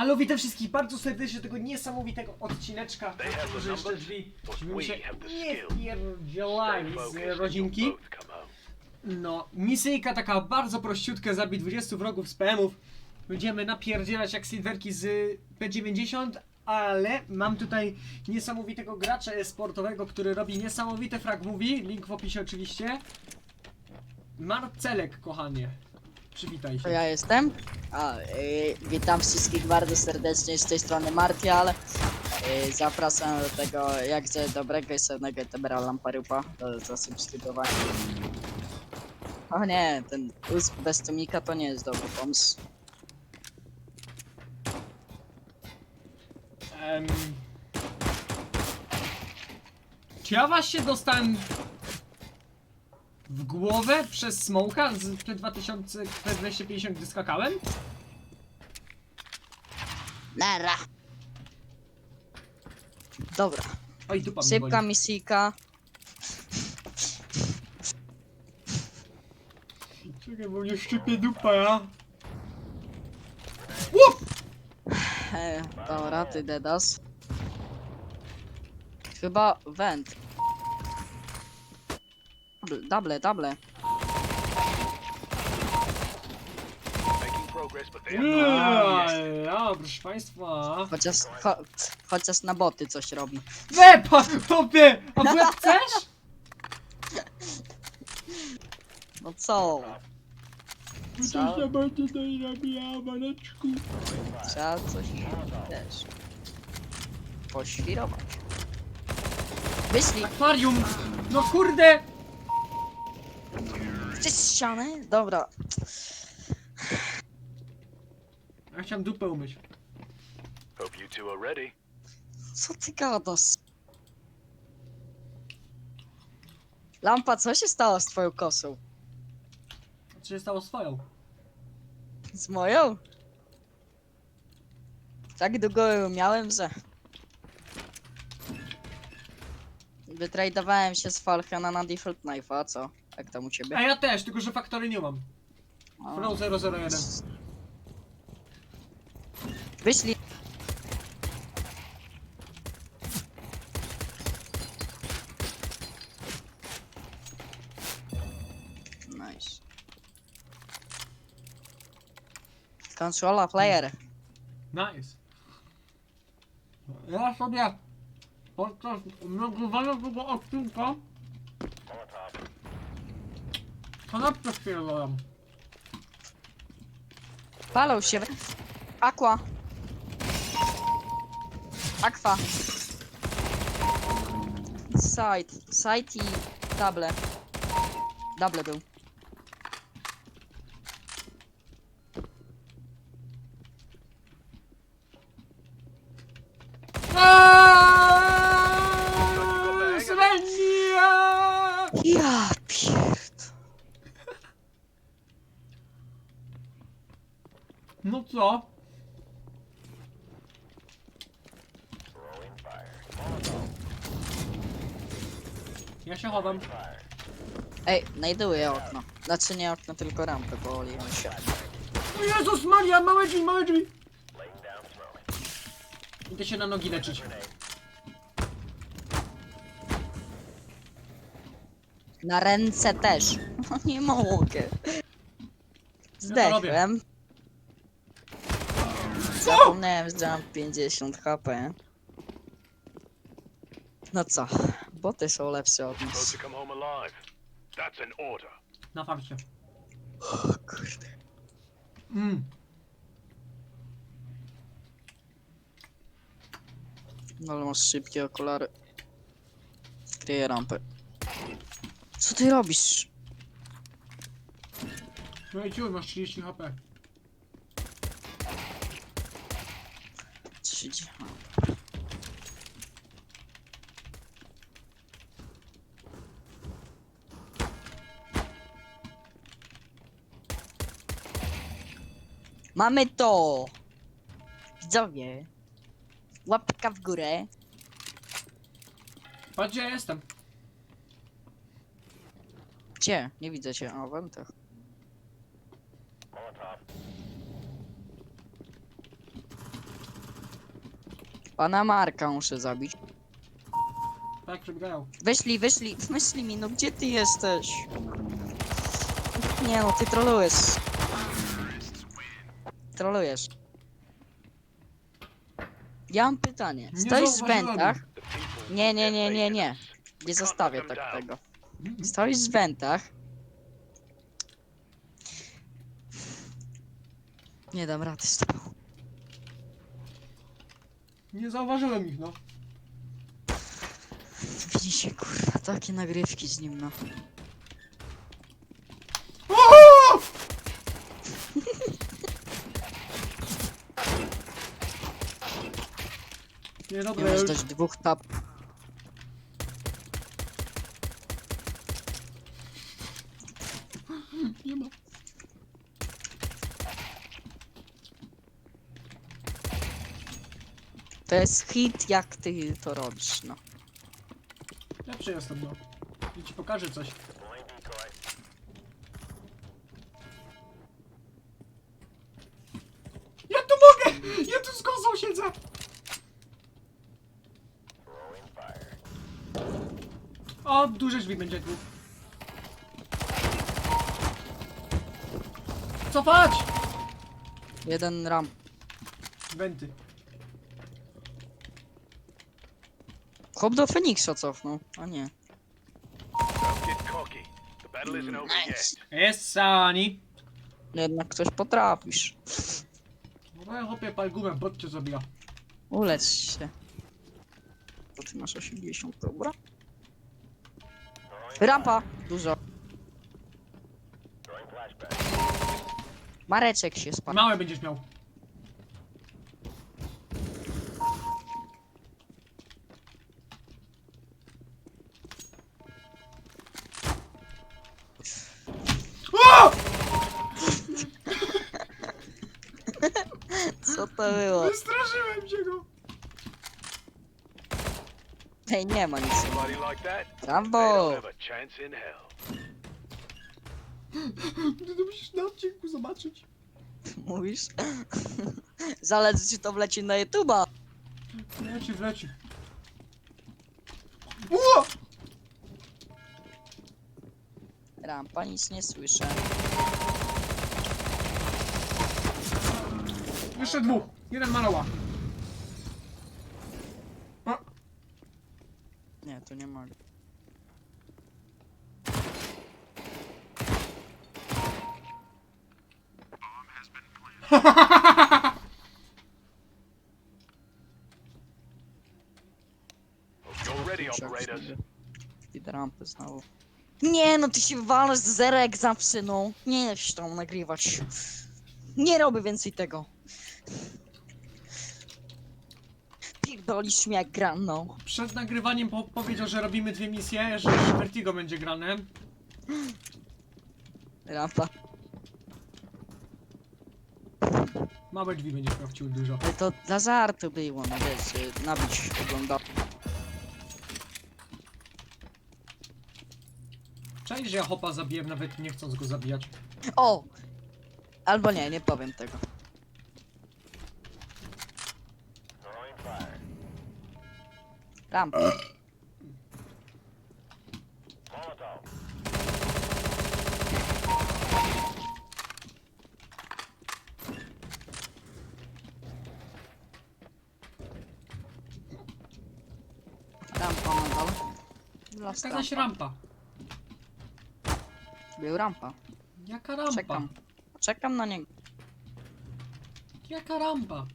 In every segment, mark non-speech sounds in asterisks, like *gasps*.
Halo, witam wszystkich bardzo serdecznie do tego niesamowitego odcineczka. Może jeszcze drzwi, mi się nie z rodzinki. No, misyjka taka bardzo prościutka, zabij 20 wrogów z PM-ów. Będziemy napierdzielać jak silverki z P90, ale mam tutaj niesamowitego gracza e-sportowego, który robi niesamowite frag movie, link w opisie oczywiście. Marcelek, kochanie. Przywitaj To się. ja jestem. A, y, witam wszystkich bardzo serdecznie z tej strony Martial. Y, zapraszam do tego jakże dobrego i sławnego Tebera Lamparupa do zasubskrybowania. O nie, ten usk bez tumika to nie jest dobry pomysł. Em, Czy ja właśnie dostałem w głowę przez smoka z P2000, P250 gdy skakałem? Nara! Dobra, Oj, dupa mi szybka boli. misyjka. Czekaj, bo mnie szczypie dupa, ja. Łup! E, dobra, ty dedas. Chyba węd. Double, double, double. Eee, Ja, proszę państwa. Chociaż, cho, chociaż na boty coś robi. Wepa, topie! A w łeb *laughs* chcesz? No co? Co? będzie tutaj robiła, maneczku. Trzeba coś też poświrować. Wyślij! Akwarium! No kurde! Przez ścianę? Dobra. Ja chciałem dupę umyć. Hope you two are ready. Co ty gadasz? Lampa, co się stało z twoją kosą? Co się stało swoją? Z moją? Tak długo ją miałem, że... Wytradowałem się z Falcona na Default Knife, a co? Jak tam u ciebie? A ja też, tylko że faktory nie mam. O. Flow 001. Wyślij! Nice. Controla player. Nice. Ja sobie podczas nagrywania tego odcinka kanapkę spierdolę. Palą się. Aqua. Aqua. Side. Side i double. Double był. Aaaa! Svenja! Ja pierd... No co? Ja się chowam. Ej, znajduję okno. Znaczy nie okno, tylko rampę, bo oliłem się. O Jezus Maria, małe drzwi, małe drzwi! Idę się na nogi leczyć. Na ręce też. *laughs* No nie mogę. Zdechłem. Zapomniałem, że mam 50 HP. No co? Boty są lepsze od Supposed nas. to come home alive. That's an order. Na farcie. O kurde. Mm. No ale masz szybkie okulary. Kryję rampę. Co ty robisz? No i ciuj, masz 30 HP. 30. Mamy to! Widzowie! Łapka w górę. Patrz gdzie ja jestem. Gdzie? Nie widzę cię. O, wętach. Pana Marka muszę zabić. Tak, przebiegają. Wyszli, wyszli, wyszli mi, no gdzie ty jesteś? Nie no, ty trolujesz. Trolujesz. Ja mam pytanie. Nie Stoisz w zauważyłem. wentach? Nie, nie, nie, nie, nie. Nie zostawię tak tego. Stoisz w wentach. Nie dam rady z. Nie zauważyłem ich, no. Widzicie, kurwa, takie nagrywki z nim, no. *laughs* Nie, dobra, możesz już. dać dwóch tap. To jest hit, jak ty to robisz, no. Lepszy jestem, no. I ci pokażę coś. Ja tu mogę! Ja tu z kozą siedzę! O, duże drzwi będzie tu. Cofać! Jeden ram. Wenty. Chłop do Feniksa cofnął, a nie. Nice. Jest Sani. Jednak coś potrafisz. No ja chłopie pal gumę, bot cię zabija. Ulecz się. To ty masz 80, dobra? Rampa! Dużo. Mareczek się spadł. Małe będziesz miał. Ej, nie ma nic. Somebody like that? They Rambo! don't have a chance in hell. Ty to musisz na odcinku zobaczyć. Mówisz? Zależy czy to wleci na YouTube'a. Wleci, wleci. Ło! Rampa, nic nie słyszę. Jeszcze dwóch. Jeden maloła. Nie, to nie mogę. Idę rampy znowu. Nie no, ty się walasz z zerek zawsze, no. Nie chcesz tam nagrywać. Nie robię więcej tego. Pierdolisz mnie jak gram, no. Przed nagrywaniem po powiedział, że robimy dwie misje, że jeszcze Vertigo będzie grane. Rampa. Małe drzwi będzie sprawdził dużo. Ale to dla żartu było, no wiesz, y, nabić ogląda. Cześć, że ja hopa zabiłem, nawet nie chcąc go zabijać. O! Albo nie, nie powiem tego. Rampa. Rampa nadal. Last Jakaś rampa. rampa. Był rampa. Jaka rampa? Czekam. Czekam na niego. Jaka rampa?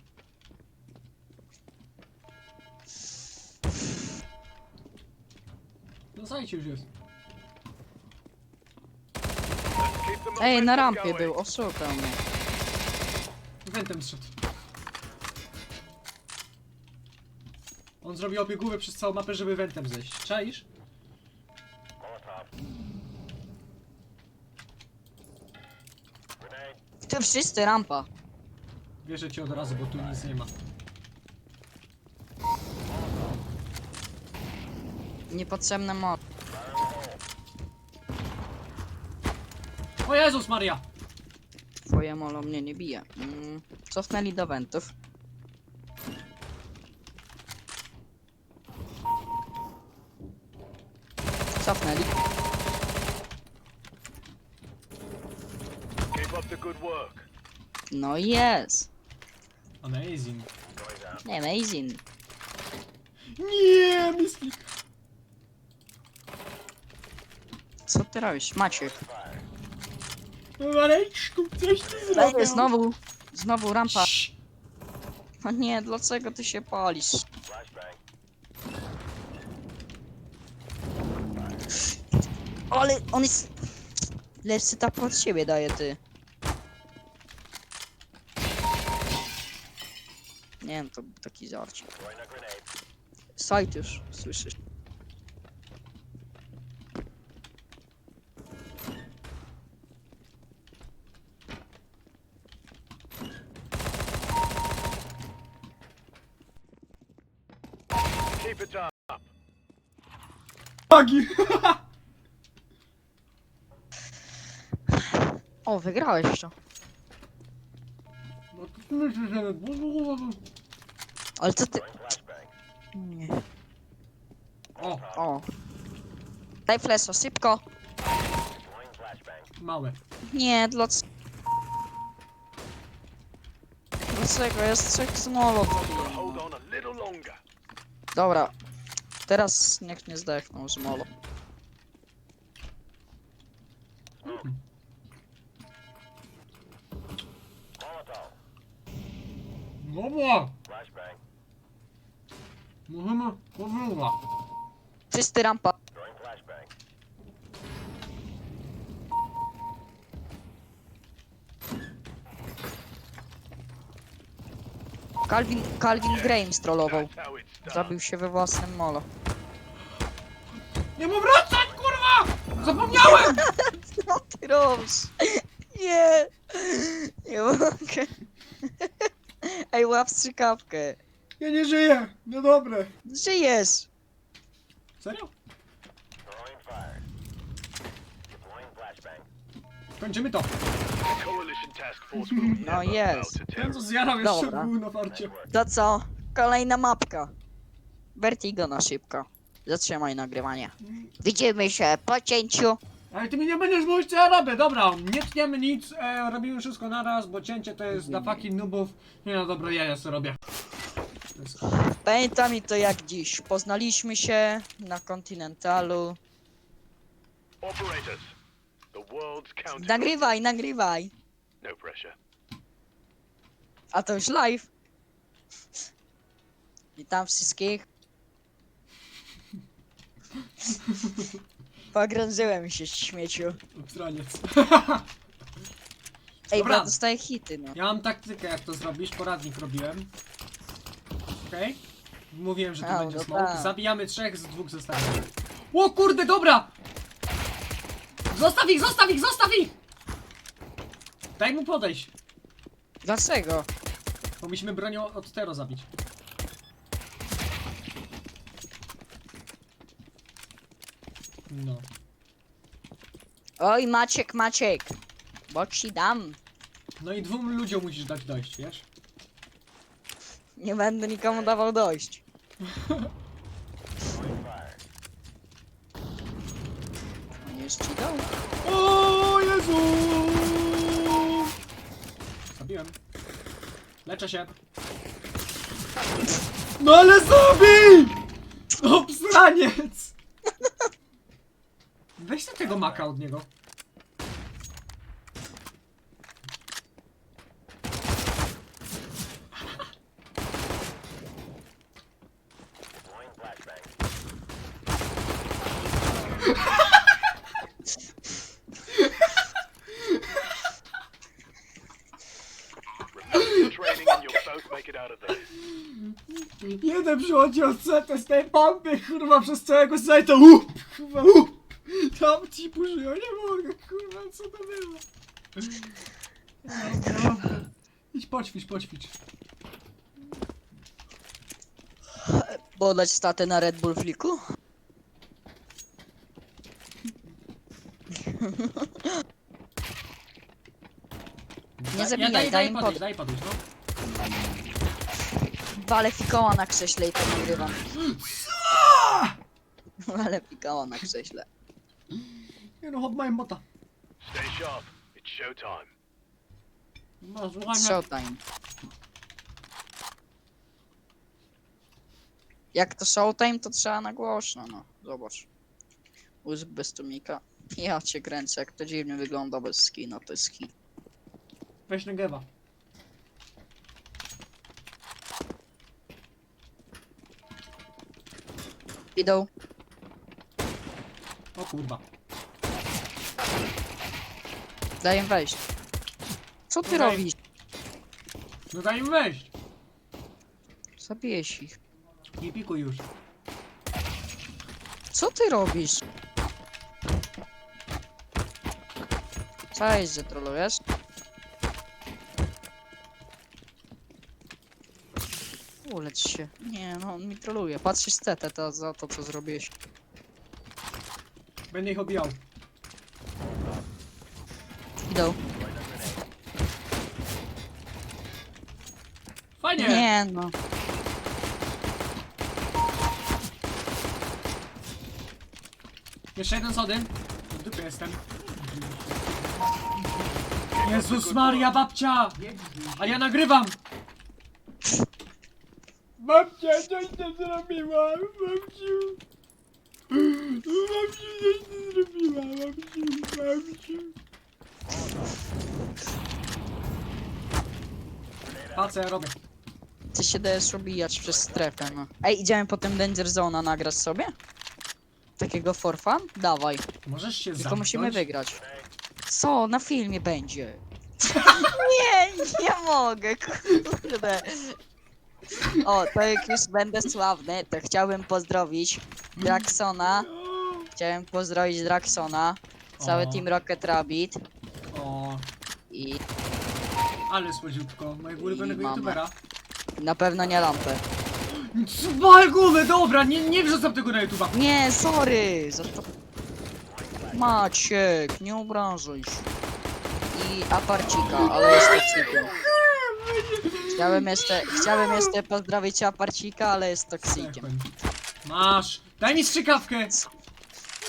No zajcie już jest. Ej, na rampie był, oszukał mnie. Wentem zszedł. On zrobił opiegówę przez całą mapę, żeby wentem zejść. Czaisz? Ty wszyscy rampa. Wierzę ci od razu, bo tu nic nie ma. Niepotrzebne mod. O Jezus Maria! Twoje molo mnie nie bije. Mm, cofnęli do wentów. Cofnęli. No jest. Amazing. Amazing. Nie, myślik. Co ty robisz, Maciek? Mareczku, coś ty zrobił. Leje, znowu, znowu rampa. Cii. No nie, dlaczego ty się palisz? Ale on jest... Lepszy tak pod siebie daje, ty. Nie wiem, to był taki żarcik. Sajt już, słyszysz. Keep it up. Bagi. O, wygrałeś to. No to myślę, że... Ale co ty... Nie. O, O. Daj flesza, szybko. małe. Nie, dlaczego? Dlaczego? Jest trzech smolot. Hold on a little longer. Dobra. Teraz niech nie zdechną z molo. Dobra. Możemy powrócić. Czysty rampa. Calvin, Calvin Graham strollował. Zabił się we własnym molo. Nie mu wracać, kurwa! Zapomniałem! *laughs* Co ty robisz? Nie! Nie mogę. Ej, łap strzykawkę. Ja nie żyję. No dobre. Żyjesz! Serio? Kończymy to. Coalition task force will No jest. Ten co zjarał jeszcze Dobra. był na farcie. To co? Kolejna mapka. Vertigo na szybko. Zatrzymaj nagrywanie. Widzimy się po cięciu. Ale ty mi nie będziesz mówić co ja robię, dobra, nie tniemy nic, e, robimy wszystko naraz, bo cięcie to jest dla fucking nubów. Nie no dobra, ja ja sobie robię. Pamiętam mi to jak dziś. Poznaliśmy się na kontynentalu. Operators. Nagrywaj, nagrywaj. No pressure. A to już live. Witam wszystkich. Pogrążyłem się śmieciu. Obstraniec. *laughs* Ej, Dobra. bo dostaję hity, no. Ja mam taktykę jak to zrobisz, poradnik robiłem. Okej? Mówiłem, że tu A, będzie no smoke. tak. Zabijamy trzech, z dwóch zostanie. O kurde, dobra! Zostaw ich, zostaw ich, zostaw ich! Daj mu podejść, Dlaczego? bo musimy bronią od Tero zabić. No. Oj, Maciek, Maciek. Bo ci dam. No i dwóm ludziom musisz dać dojść, wiesz? Nie będę nikomu dawał dojść. *laughs* Dał? O Jezu! Zabiłem. Leczę się. No ale zabij! Obsraniec! *laughs* Weź sobie tego maka od niego. Pompy, kurwa, przez całego sajta. Up, kurwa, up. Tam ci puszyło, nie mogę, kurwa, co to było? Dobra. Idź poćwicz, poćwicz. Podać statę na Red Bull Fliku? Nie zabijaj, daj, daj daj im podejść, pod- daj podejść, no. Wale fikoła na krześle i to nagrywam. *gasps* *laughs* Wale fikoła na krześle. Nie no, mają bota. Stay sharp. It's showtime. No, mnie. Showtime. Jak to showtime, to trzeba na głośno, no. Zobacz. Użył bez tumika. Ja cię kręcę, jak to dziwnie wygląda bez skina, to jest skin. Weź Negewa. Idą. O kurwa. Daj im wejść. Co ty Okej. robisz? No daj im wejść. Zabijesz ich. Nie pikuj już. Co ty robisz? Cześć, że trolujesz? Uleć się. Nie, no on mi troluje. Patrzysz CT to za to, co zrobiłeś. Będę ich obijał. Idą. Fajnie. Nie no. Jeszcze jeden sody. W dupie jestem. Jezus Maria, babcia! A ja nagrywam! Babcia, coś ty zrobiła, babciu! Babciu, coś ty zrobiła, babciu, A co ja robię? Ty się dajesz obijać przez strefę, no. Ej, idziemy potem Danger Zone'a nagrać sobie? Takiego for fun? Dawaj. Możesz się Tylko zamknąć? musimy wygrać. Co? Na filmie będzie. *laughs* nie, nie mogę, kurde. O, to jak już będę sławny, to chciałbym pozdrowić Draxona. Chciałem pozdrowić Draxona, cały O. Team Rocket Rabbit O, i ale słodziutko, mojego ulubionego mamę. youtubera. na pewno nie lampę. Balgówy, dobra, nie, nie wrzucam tego na YouTube'a. Nie, sorry! Za to... Maciek, nie obrażaj się. I aparcika, ale jest toksikiem. Chciałem jeszcze, chciałem jeszcze pozdrowić aparcika, ale jest toksikiem. Masz, daj mi strzykawkę.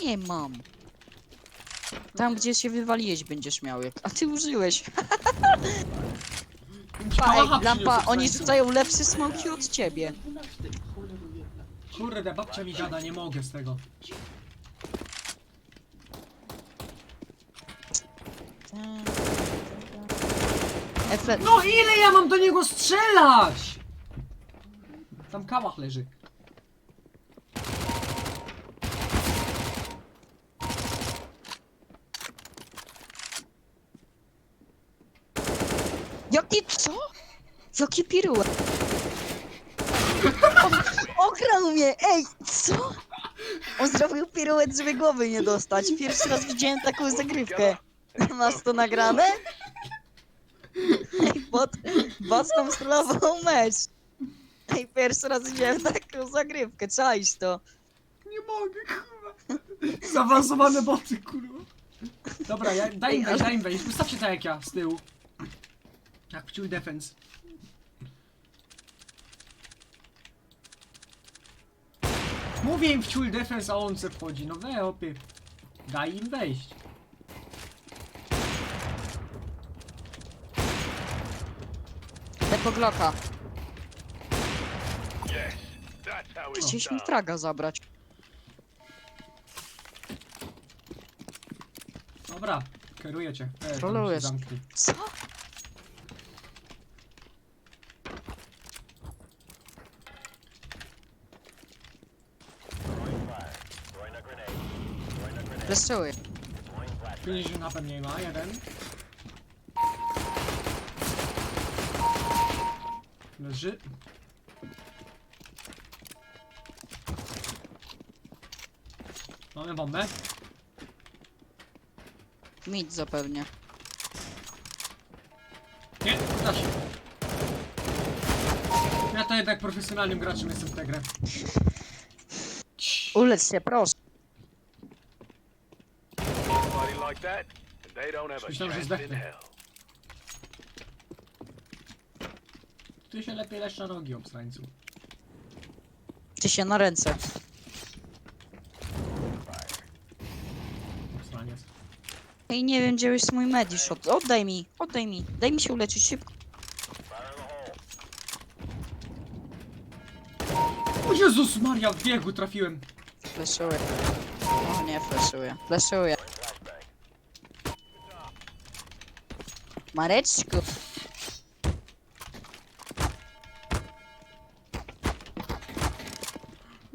Nie mam. Tam gdzie się wywaliłeś będziesz miał jak. A ty użyłeś. *laughs* Ej, lampa, oni rzucają lepsze smoki od ciebie. Kurde, babcia mi gada, nie mogę z tego. Efe... No ile ja mam do niego strzelać? Tam kałach leży. Jaki co? Jaki piruet? On okrał mnie! Ej, co? On zrobił piruet, żeby głowy nie dostać. Pierwszy raz widziałem taką zagrywkę. Masz to nagrane? Ej, bot, bot tam mecz. Ej, pierwszy raz widziałem taką zagrywkę, czaisz to. Nie mogę, kurwa. Zaawansowane boty, kurwa. Dobra, ja, daj im wejść, daj im wejść. Ustawcie tak jak ja, z tyłu. Jak pciuj defense. Mówię im wciul defense, a on se wchodzi. No we, opie. Daj im wejść. Te pogloka. Yes, that's how it's Chcieliśmy done. fraga zabrać. Dobra, kieruję cię. E, tam Trolujesz. się zamknij. Co? Lestrzeły. 50 HP mniej ma, jeden. Leży. Mamy bombę. Mid zapewnie. Nie, da się. Ja to jednak profesjonalnym graczem jestem w tę grę. Ulec się, proszę. Somebody like that, and they don't have a Myślałem, że chance in zdechnę. hell. Ty się lepiej lesz na nogi, obstrańcu. Ty się na ręce. Obstraniec. Ej, nie wiem, gdzie jest mój medishot. Oddaj mi, oddaj mi. Daj mi się uleczyć szybko. O Jezus Maria, w biegu trafiłem. Fleszuję. O nie, fleszuję. Fleszuję. Mareczku.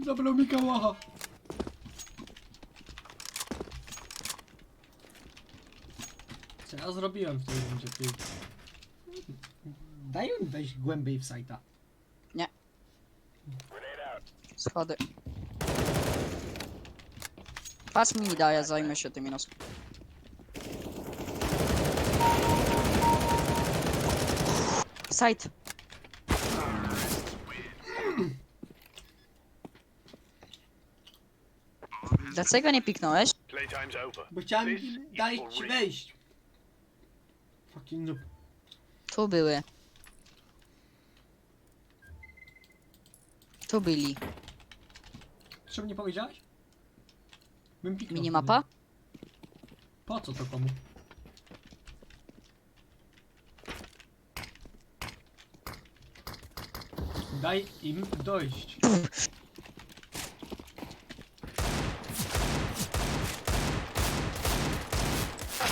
Zabrał mi kałacha. Co ja zrobiłem w tej rundzie, ty? Daj mi wejść głębiej w sajta. Schody. Patrz mi da, ja zajmę się tym minus. Site. Dlaczego nie piknąłeś? Playtime's over. Bo chciałem This im is dać for ci real. wejść. Fucking noob. Tu były. Tu byli. Czemu nie powiedziałeś? Bym piknął Minimapa? Po co to komu? Daj im dojść.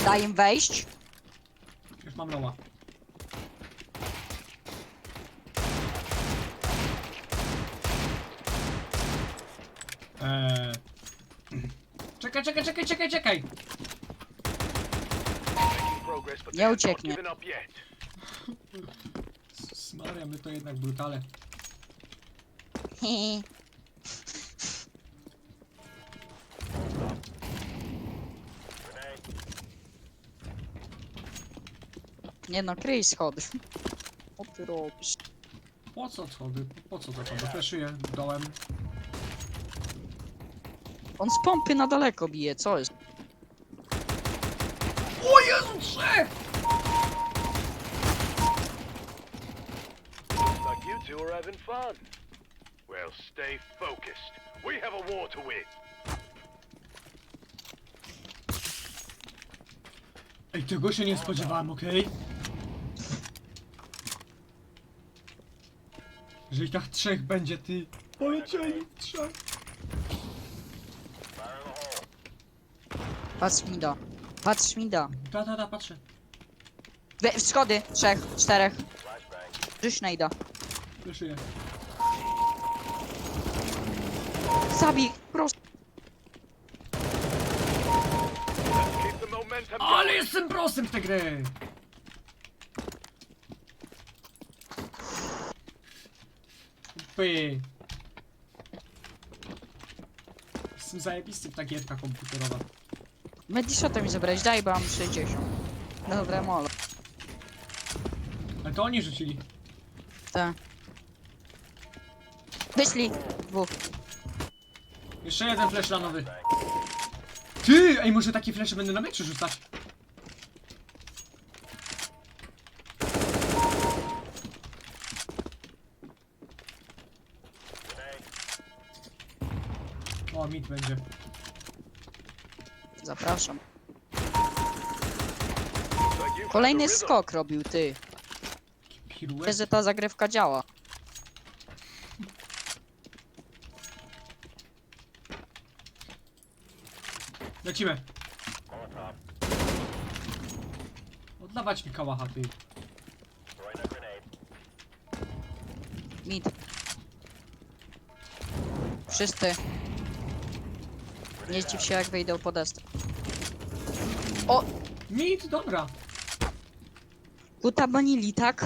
Daj im wejść. Już mam loła. Eee. Czekaj, czekaj, czekaj, czekaj, czekaj! Nie ucieknie. Smaria, my to jednak brutale. *laughs* Nie no, kryj schody. Co ty robisz? Po co schody? Po co to schody? Fleszuję dołem. On z pompy na daleko bije, co jest? To win. Ej, tego się nie spodziewałem, okej? Że i tak trzech będzie, ty. Polecieli trzech. Patrz mi da. Patrz mi da. Da, da, da, patrzę. We, schody, trzech, czterech. Żyć najda. Fleszuję. Zabij, momentum Ale jestem prosem w tę grę! Py. Jestem zajebisty w ta gierka komputerowa. Medishota mi zabrać, daj, bo mam 60. Dobra, molo. Ale to oni rzucili. Tak. Wyszli. Dwóch. Jeszcze jeden flash lanowy. Ty! Ej, może takie flesze będę na meczu rzucać? O, mit będzie. Zapraszam. Kolejny skok robił, ty. Piruet. Wiesz, że ta zagrywka działa. Lecimy. Oddawać mi kałacha, ty. Mid. Wszyscy. Nie zdziw się, jak wyjdą po desce. O! Mit, dobra. Kuta banili, tak?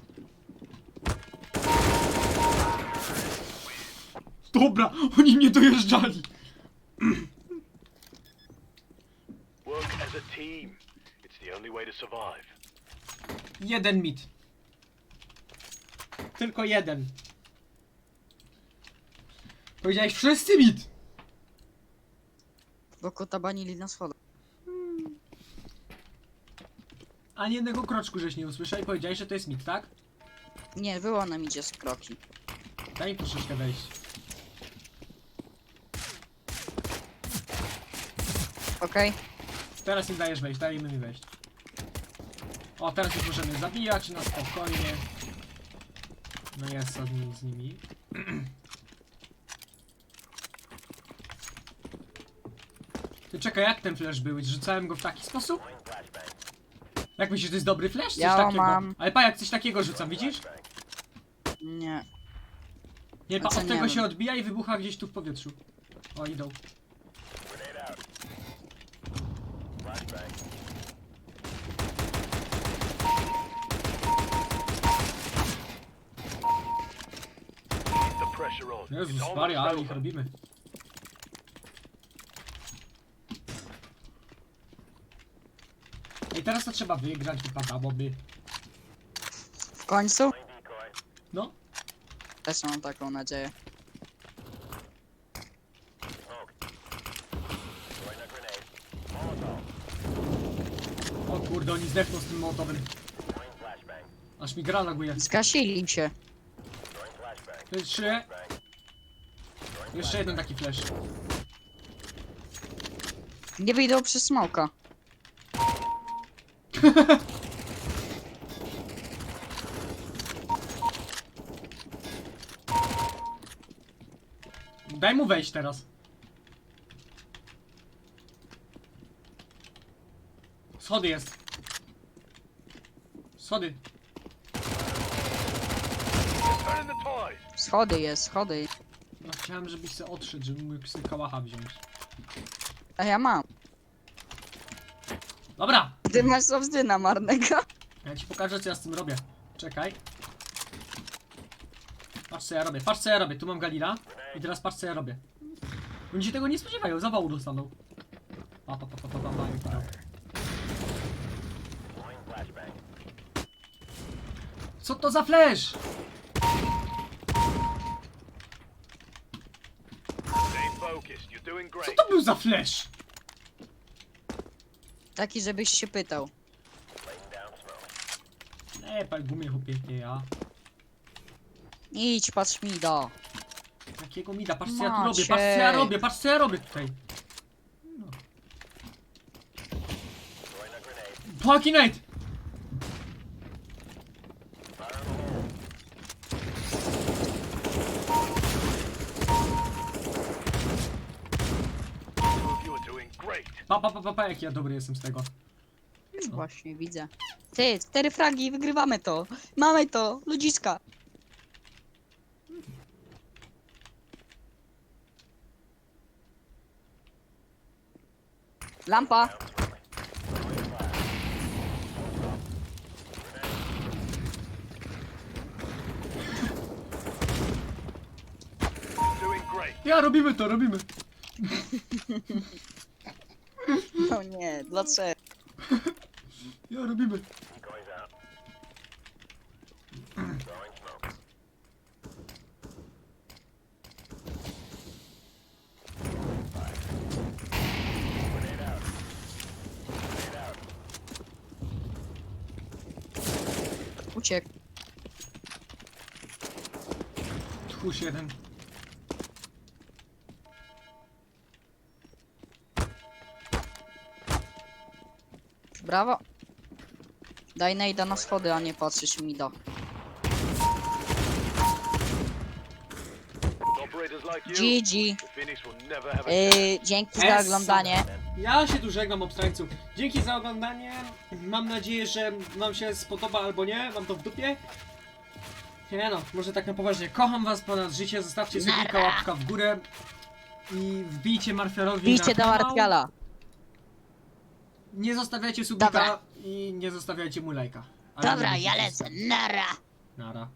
Dobra, oni mnie dojeżdżali. Work as a team. It's the only way to survive. Jeden mit. Tylko jeden. Powiedziałeś wszyscy mit. Bo kuta banili na schodach. Ani jednego kroczku żeś nie usłyszał i powiedziałeś, że to jest mit, tak? Nie, było na midzie z kroki. Daj mi troszeczkę wejść. Okej? Teraz im dajesz wejść, dajemy mi wejść. O, teraz już możemy zabijać na spokojnie. No jest co z nimi. *clears throat* Ty czekaj, jak ten flash był? Rzucałem go w taki sposób? Jak myślisz, to jest dobry flash? Coś Ja takiego. mam- Ale pa, jak coś takiego rzucam, widzisz? Nie. Nie, pa, co od tego się odbija i wybucha gdzieś tu w powietrzu. O, idą. Keep the pressure on. It's Jezus Maria, ale ich robimy. I teraz to trzeba wygrać, wypadałoby. W końcu? No, Też mam taką nadzieję. o kurde, oni zdechną z tym mołotowym. Aż mi gra laguje. Zgasili się. To jest trzy. Jeszcze jeden taki flash. Nie wyjdą przez smoka. *laughs* Daj mu wejść teraz. Schody jest. Schody. Schody jest, schody. Chciałem, żebyś se odszedł, żebym mógł sobie kałacha wziąć. A ja mam. Dobra, Ty masz obzdyna marnego. ja ci pokażę, co ja z tym robię. Czekaj. Patrz, co ja robię. Patrz, co ja robię. Tu mam Galila. I teraz patrz, co ja robię. Oni się tego nie spodziewają. Zawału dostaną. Pa, pa, pa, pa, pa, pa, pa, jak to. Co to za flash? Co to był za flash? Taki, żebyś się pytał. Nie, pan gumie chłopie, ja. Idź, patrz mi do. Jakiego mida? Patrz co ja tu robię, patrz co ja robię, patrz co ja robię tutaj. No. Paki Knight! Two of you are doing great. Pa, pa, pa, pa, pa, jak ja dobry jestem z tego. Już właśnie widzę. Ty, cztery fragi, wygrywamy to. Mamy to, ludziska. Lampa. Ja, robimy to, robimy. *laughs* No nie, dlaczego? Ja, robimy. Uciekł. Tchórz jeden. Brawo. Daj nejda na schody, a nie patrzysz mi do. GG. Yy, dzięki za Essa. oglądanie. Ja się tu żegnam, obstrańców. Dzięki za oglądanie. Mam nadzieję, że wam się spodoba albo nie. Mam to w dupie. Nie no, może tak na poważnie. Kocham was ponad życie. Zostawcie subika, łapka w górę. I wbijcie Marfiarowi Bijcie na do kanał. Martiala. Nie zostawiajcie subika Dobra. i nie zostawiajcie mu lajka. Ale Dobra, ja lecę. Nara. Nara.